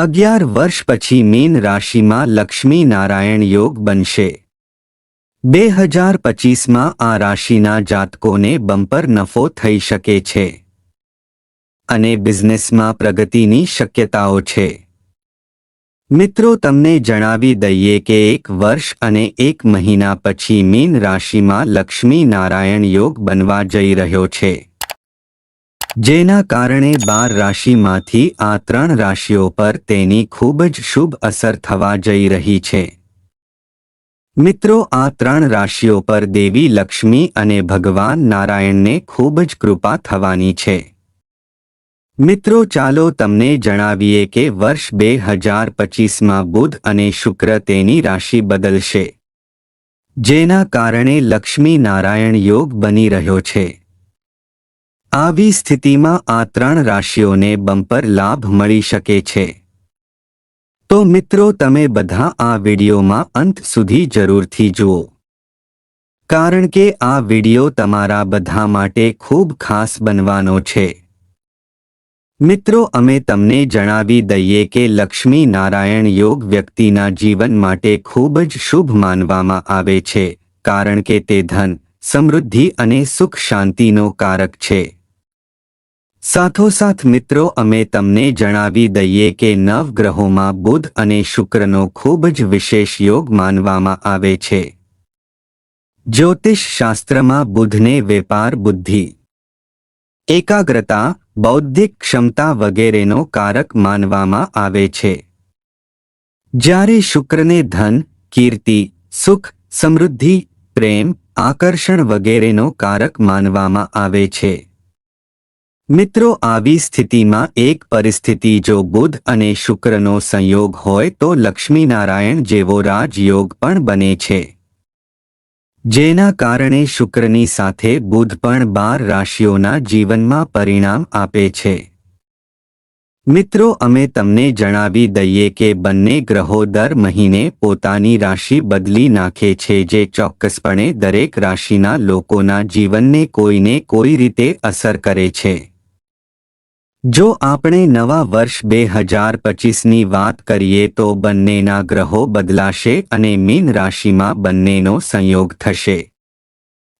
અગિયાર વર્ષ પછી મીન રાશિમાં લક્ષ્મી નારાયણ યોગ બનશે. બે હજાર પચીસમાં આ રાશિના જાતકોને બમ્પર નફો થઈ શકે છે. અને બિઝનેસમાં પ્રગતિની શક્યતાઓ છે. મિત્રો, તમને જણાવી દઈએ કે એક વર્ષ અને એક મહિના પછી મીન રાશિમાં લક્ષ્મી નારાયણ યોગ બનવા જઈ રહ્યો છે. જેના કારણે બાર રાશિમાંથી આ ત્રણ રાશિઓ પર તેની ખૂબ જ શુભ અસર થવા જઈ રહી છે. મિત્રો, આ ત્રણ રાશિઓ પર દેવી લક્ષ્મી અને ભગવાન નારાયણને ખૂબ જ કૃપા થવાની છે. મિત્રો, ચાલો તમને જણાવીએ કે વર્ષ બે હજાર પચીસમાં બુધ અને શુક્ર તેની રાશિ બદલશે. જેના કારણે લક્ષ્મી નારાયણ યોગ બની રહ્યો છે. આવી સ્થિતિમાં આ ત્રણ રાશિઓને બમ્પર લાભ મળી શકે છે. તો મિત્રો, તમે બધા આ વિડિયોમાં અંત સુધી જરૂરથી જુઓ. કારણ કે આ વિડિયો તમારા બધા માટે ખૂબ ખાસ બનવાનો છે. મિત્રો, અમે તમને જણાવી દઈએ કે લક્ષ્મી નારાયણ યોગ વ્યક્તિના જીવન માટે ખૂબ જ શુભ માનવામાં આવે છે, કારણ કે તે ધન, સમૃદ્ધિ અને સુખ શાંતિનો કારક છે. સાથોસાથ મિત્રો, અમે તમને જણાવી દઈએ કે નવગ્રહોમાં બુધ અને શુક્રનો ખૂબ જ વિશેષ યોગ માનવામાં આવે છે. જ્યોતિષ શાસ્ત્રમાં બુધને વેપાર બુદ્ધિ, એકાગ્રતા, બૌદ્ધિક ક્ષમતા વગેરેનો કારક માનવામાં આવે છે. જ્યારે શુક્રને ધન, કીર્તિ, સુખ, સમૃદ્ધિ, પ્રેમ, આકર્ષણ વગેરેનો કારક માનવામાં આવે છે. મિત્રો, આવી સ્થિતિમાં એક પરિસ્થિતિ જો બુધ અને શુક્રનો સંયોગ હોય તો લક્ષ્મીનારાયણ જેવો રાજયોગ પણ બને છે. જેના કારણે શુક્રની સાથે બુધ પણ બાર રાશિઓના જીવનમાં પરિણામ આપે છે. મિત્રો, અમે તમને જણાવી દઈએ કે બંને ગ્રહો દર મહિને પોતાની રાશિ બદલી નાખે છે જે ચોક્કસપણે દરેક રાશિના લોકોના જીવનને કોઈને કોઈ રીતે અસર કરે છે. જો આપણે નવા વર્ષ બે હજાર પચીસની વાત કરીએ તો બંનેના ગ્રહો બદલાશે અને મીન રાશિમાં બંનેનો સંયોગ થશે.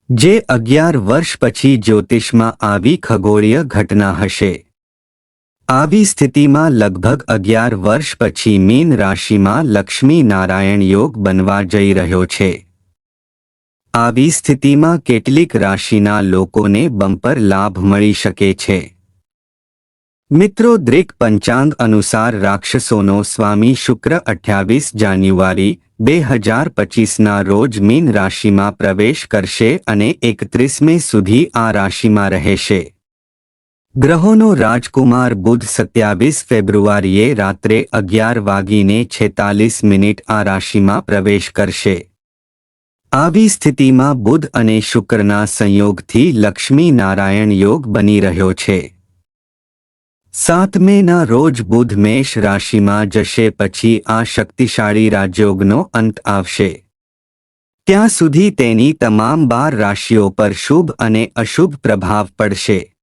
જે અગિયાર વર્ષ પછી જ્યોતિષમાં આવી ખગોળીય ઘટના હશે. આવી સ્થિતિમાં લગભગ અગિયાર વર્ષ પછી મીન રાશિમાં લક્ષ્મી નારાયણ યોગ બનવા જઈ રહ્યો છે. આવી સ્થિતિમાં કેટલીક રાશિના લોકોને બમ્પર લાભ મળી શકે છે. મિત્રો, દ્રિક પંચાંગ અનુસાર રાક્ષસોનો સ્વામી શુક્ર અઠ્યાવીસ જાન્યુઆરી બે હજાર પચીસના રોજ મીન રાશિમાં પ્રવેશ કરશે અને એકત્રીસમી સુધી આ રાશિમાં રહેશે. ગ્રહોનો રાજકુમાર બુધ સત્યાવીસ ફેબ્રુઆરીએ રાત્રે અગિયાર વાગીને છેતાલીસ મિનિટ આ રાશિમાં પ્રવેશ કરશે. આવી સ્થિતિમાં બુધ અને શુક્રના સંયોગથી લક્ષ્મી નારાયણ યોગ બની રહ્યો છે. સાત મેના રોજ બુધ મેષ રાશિમાં જશે પછી આ શક્તિશાળી રાજયોગનો અંત આવશે. ત્યાં સુધી તેની તમામ બાર રાશિઓ પર શુભ અને અશુભ પ્રભાવ પડશે.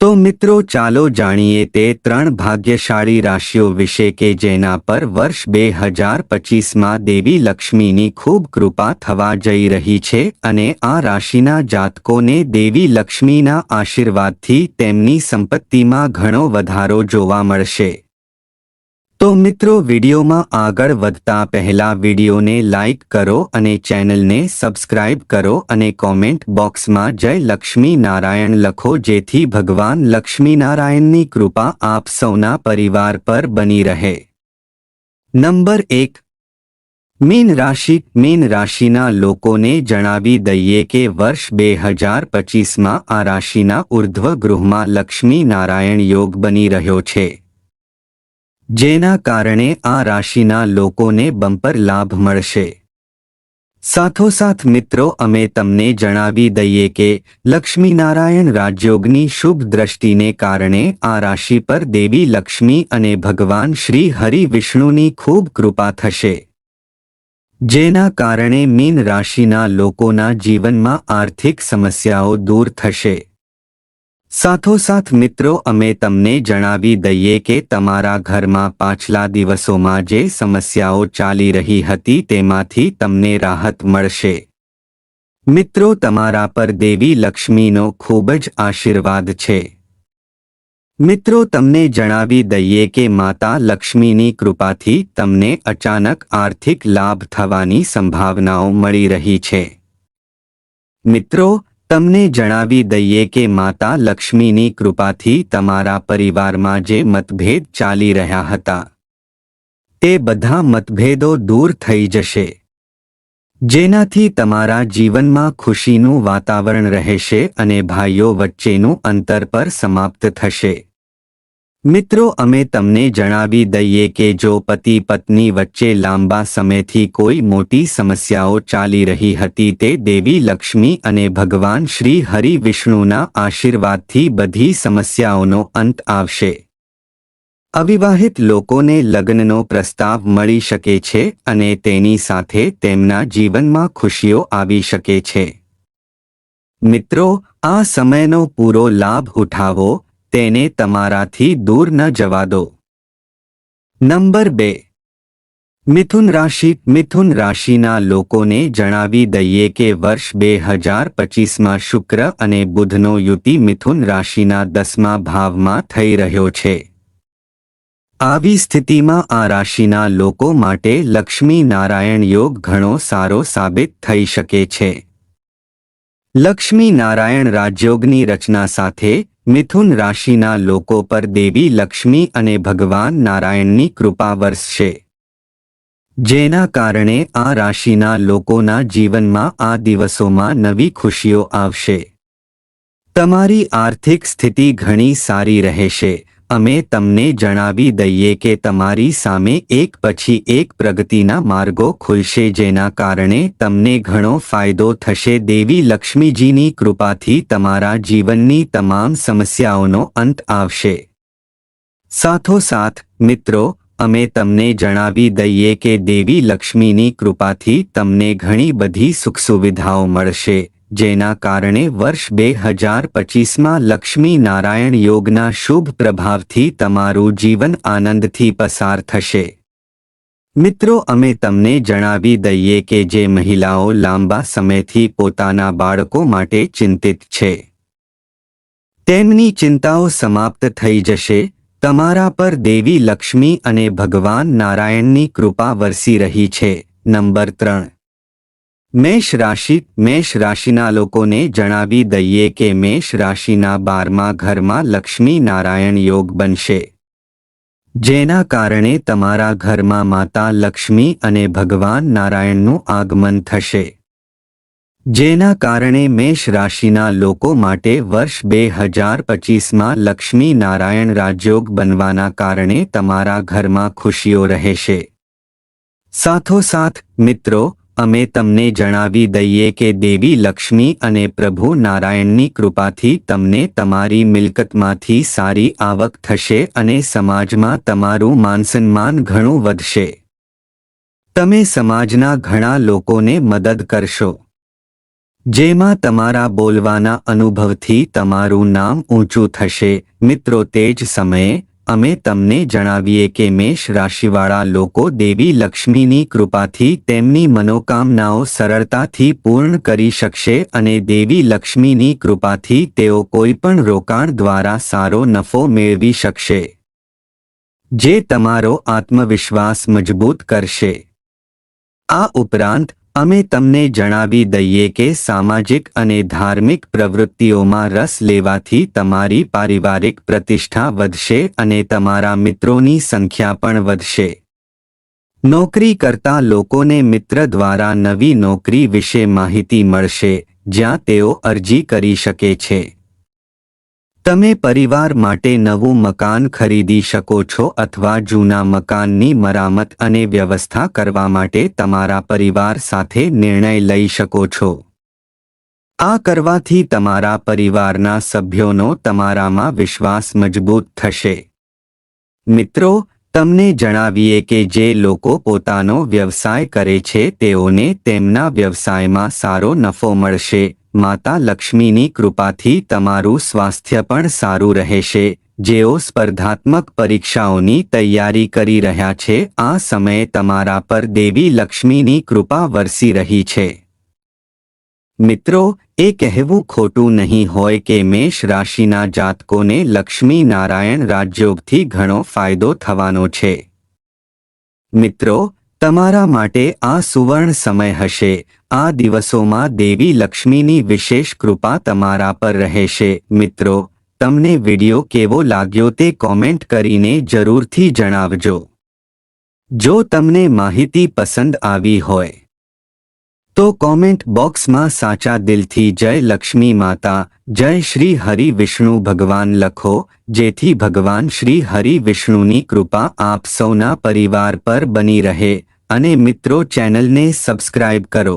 તો મિત્રો ચાલો જાણીએ તે ત્રણ ભાગ્યશાળી રાશિઓ વિશે કે જેના પર વર્ષ બે હજાર પચીસમાં દેવી લક્ષ્મીની ખૂબ કૃપા થવા જઈ રહી છે અને આ રાશિના જાતકોને દેવી લક્ષ્મીના આશીર્વાદથી તેમની સંપત્તિમાં ઘણો વધારો જોવા મળશે. તો મિત્રો, વિડીયોમાં આગળ વધતા પહેલા વિડીયોને લાઇક કરો અને ચેનલને સબસ્ક્રાઇબ કરો અને કોમેન્ટ બોક્સમાં જય લક્ષ્મી નારાયણ લખો, જેથી ભગવાન લક્ષ્મીનારાયણની કૃપા આપ સૌના પરિવાર પર બની રહે. નંબર એક. મીન રાશિ. મીન રાશિના લોકોને જણાવી દઈએ કે વર્ષ બે હજાર પચીસમાં આ રાશિના ઉર્ધ્વ ગૃહમાં લક્ષ્મી નારાયણ યોગ બની રહ્યો છે. જેના કારણે આ રાશિના લોકોને બમ્પર લાભ મળશે. સાથોસાથ મિત્રો, અમે તમને જણાવી દઈએ કે લક્ષ્મીનારાયણ રાજયોગની શુભ દ્રષ્ટિને કારણે આ રાશિ પર દેવી લક્ષ્મી અને ભગવાન શ્રી હરિ વિષ્ણુની ખૂબ કૃપા થશે. જેના કારણે મીન રાશિના લોકોના જીવનમાં આર્થિક સમસ્યાઓ દૂર થશે. સાથોસાથ મિત્રો, અમે તમને જણાવી દઈએ કે તમારા ઘરમાં પાછલા દિવસોમાં જે સમસ્યાઓ ચાલી રહી હતી તેમાંથી તમને રાહત મળશે. મિત્રો, તમારા પર દેવી લક્ષ્મીનો ખૂબ જ આશીર્વાદ છે. મિત્રો, તમને જણાવી દઈએ કે માતા લક્ષ્મીની કૃપાથી તમને અચાનક આર્થિક લાભ થવાની સંભાવનાઓ મળી રહી છે. મિત્રો તમને જણાવી દઈએ કે માતા લક્ષ્મીની કૃપાથી તમારા પરિવારમાં જે મતભેદ ચાલી રહ્યા હતા, તે બધા મતભેદો દૂર થઈ જશે. જેનાથી તમારા જીવનમાં ખુશીનું વાતાવરણ રહેશે અને ભાઈઓ વચ્ચેનું અંતર પર સમાપ્ત થશે. મિત્રો, અમે તમને જણાવી દઈએ કે જો પતિ પત્ની વચ્ચે લાંબા સમયથી કોઈ મોટી સમસ્યાઓ ચાલી રહી હતી, તે દેવી લક્ષ્મી અને ભગવાન શ્રી હરિ વિષ્ણુના આશીર્વાદથી બધી સમસ્યાઓનો અંત આવશે. અવિવાહિત લોકોને લગ્નનો પ્રસ્તાવ મળી શકે છે અને તેની સાથે તેમના જીવનમાં ખુશીઓ આવી શકે છે. મિત્રો, આ સમયનો પૂરો લાભ ઉઠાવો તેને તમારાથી દૂર ન જવા દો. નંબર બે. મિથુન રાશિ, મિથુન રાશિના લોકોને જણાવી દઈએ કે વર્ષ બે હજાર પચીસમાં શુક્ર અને બુધનો યુતિ મિથુન રાશિના દસમા ભાવમાં થઈ રહ્યો છે. આવી સ્થિતિમાં આ રાશિના લોકો માટે લક્ષ્મી નારાયણ યોગ ઘણો સારો સાબિત થઈ શકે છે. લક્ષ્મી નારાયણ રાજયોગની રચના સાથે મિથુન રાશિના લોકો પર દેવી લક્ષ્મી અને ભગવાન નારાયણની કૃપા વરસશે. જેના કારણે આ રાશિના લોકોના જીવનમાં આ દિવસોમાં નવી ખુશીઓ આવશે. તમારી આર્થિક સ્થિતિ ઘણી સારી રહેશે. અમે તમને જણાવી દઈએ કે તમારી સામે એક પછી એક પ્રગતિના માર્ગો ખુલશે જેના કારણે તમને ઘણો ફાયદો થશે. દેવી લક્ષ્મીજીની કૃપાથી તમારા જીવનની તમામ સમસ્યાઓનો અંત આવશે. સાથોસાથ, મિત્રો, અમે તમને જણાવી દઈએ કે દેવી લક્ષ્મીની કૃપાથી તમને ઘણી બધી સુખ સુવિધાઓ મળશે. જેના કારણે વર્ષ બે હજાર પચીસમાં લક્ષ્મી નારાયણ યોગના શુભ પ્રભાવથી તમારું જીવન આનંદથી પસાર થશે. મિત્રો, અમે તમને જણાવી દઈએ કે જે મહિલાઓ લાંબા સમયથી પોતાના બાળકો માટે ચિંતિત છે. તેમની ચિંતાઓ સમાપ્ત થઈ જશે. તમારા પર દેવી લક્ષ્મી અને ભગવાન નારાયણની કૃપા વરસી રહી છે. નંબર ત્રણ. મેષ રાશિ, મેષ રાશિના લોકોને જણાવી દઈએ કે મેષ રાશિના બારમા ઘરમાં લક્ષ્મી નારાયણ યોગ બનશે. જેના કારણે તમારા ઘરમાં માતા લક્ષ્મી અને ભગવાન નારાયણનું આગમન થશે. જેના કારણે મેષ રાશિના લોકો માટે વર્ષ બે હજાર પચીસમાં લક્ષ્મી નારાયણ રાજયોગ બનવાના કારણે તમારા ઘરમાં ખુશીઓ રહેશે. સાથોસાથ મિત્રો અમે તમને જણાવી દઈએ કે દેવી લક્ષ્મી અને પ્રભુ નારાયણની કૃપાથી તમને તમારી મિલકતમાંથી સારી આવક થશે અને સમાજમાં તમારું માનસન્માન ઘણું વધશે. તમે સમાજના ઘણા લોકોને મદદ કરશો. જેમાં તમારા બોલવાના અનુભવથી તમારું નામ ઊંચું થશે. મિત્રો, તે જ સમયે અમે તમને જણાવીએ કે મેષ રાશિવાળા લોકો દેવી લક્ષ્મીની કૃપાથી તેમની મનોકામનાઓ સરળતાથી પૂર્ણ કરી શકશે અને દેવી લક્ષ્મીની કૃપાથી તેઓ કોઈપણ રોકાણ દ્વારા સારો નફો મેળવી શકશે. જે તમારો આત્મવિશ્વાસ મજબૂત કરશે. આ ઉપરાંત અમે તમને જણાવી દઈએ કે સામાજિક અને ધાર્મિક પ્રવૃત્તિઓમાં રસ લેવાથી તમારી પારિવારિક પ્રતિષ્ઠા વધશે અને તમારા મિત્રોની સંખ્યા પણ વધશે. નોકરી કરતા લોકોને મિત્ર દ્વારા નવી નોકરી વિશે માહિતી મળશે, જ્યાં તેઓ અરજી કરી શકે છે. તમે પરિવાર માટે નવું મકાન ખરીદી શકો છો અથવા જૂના મકાનની મરામત અને વ્યવસ્થા કરવા માટે તમારા પરિવાર સાથે નિર્ણય લઈ શકો છો. આ કરવાથી તમારા પરિવારના સભ્યોનો તમારામાં વિશ્વાસ મજબૂત થશે. મિત્રો, તમને જણાવીએ કે જે લોકો પોતાનો વ્યવસાય કરે છે તેઓને તેમના વ્યવસાયમાં સારો નફો મળશે. માતા લક્ષ્મીની કૃપાથી તમારું સ્વાસ્થ્ય પણ સારું રહેશે. જેઓ સ્પર્ધાત્મક પરીક્ષાઓની તૈયારી કરી રહ્યા છે, આ સમયે તમારા પર દેવી લક્ષ્મીની કૃપા વરસી રહી છે. મિત્રો, એ કહેવું ખોટું નહીં હોય કે મેષ રાશિના જાતકોને લક્ષ્મી નારાયણ રાજયોગથી ઘણો ફાયદો થવાનો છે. મિત્રો, તમારા માટે આ સુવર્ણ સમય હશે. આ દિવસોમાં દેવી લક્ષ્મીની વિશેષ કૃપા તમારા પર રહેશે. મિત્રો, તમને વિડિયો કેવો લાગ્યો તે કોમેન્ટ કરીને જરૂરથી જણાવજો. જો તમને માહિતી પસંદ આવી હોય, તો કોમેન્ટ બોક્સમાં સાચા દિલથી જય લક્ષ્મી માતા, જય શ્રી હરિ વિષ્ણુ ભગવાન લખો, જેથી ભગવાન શ્રી હરિ વિષ્ણુની કૃપા આપ સૌના પરિવાર પર બની રહે. અને મિત્રો, ચેનલને સબસ્ક્રાઇબ કરો.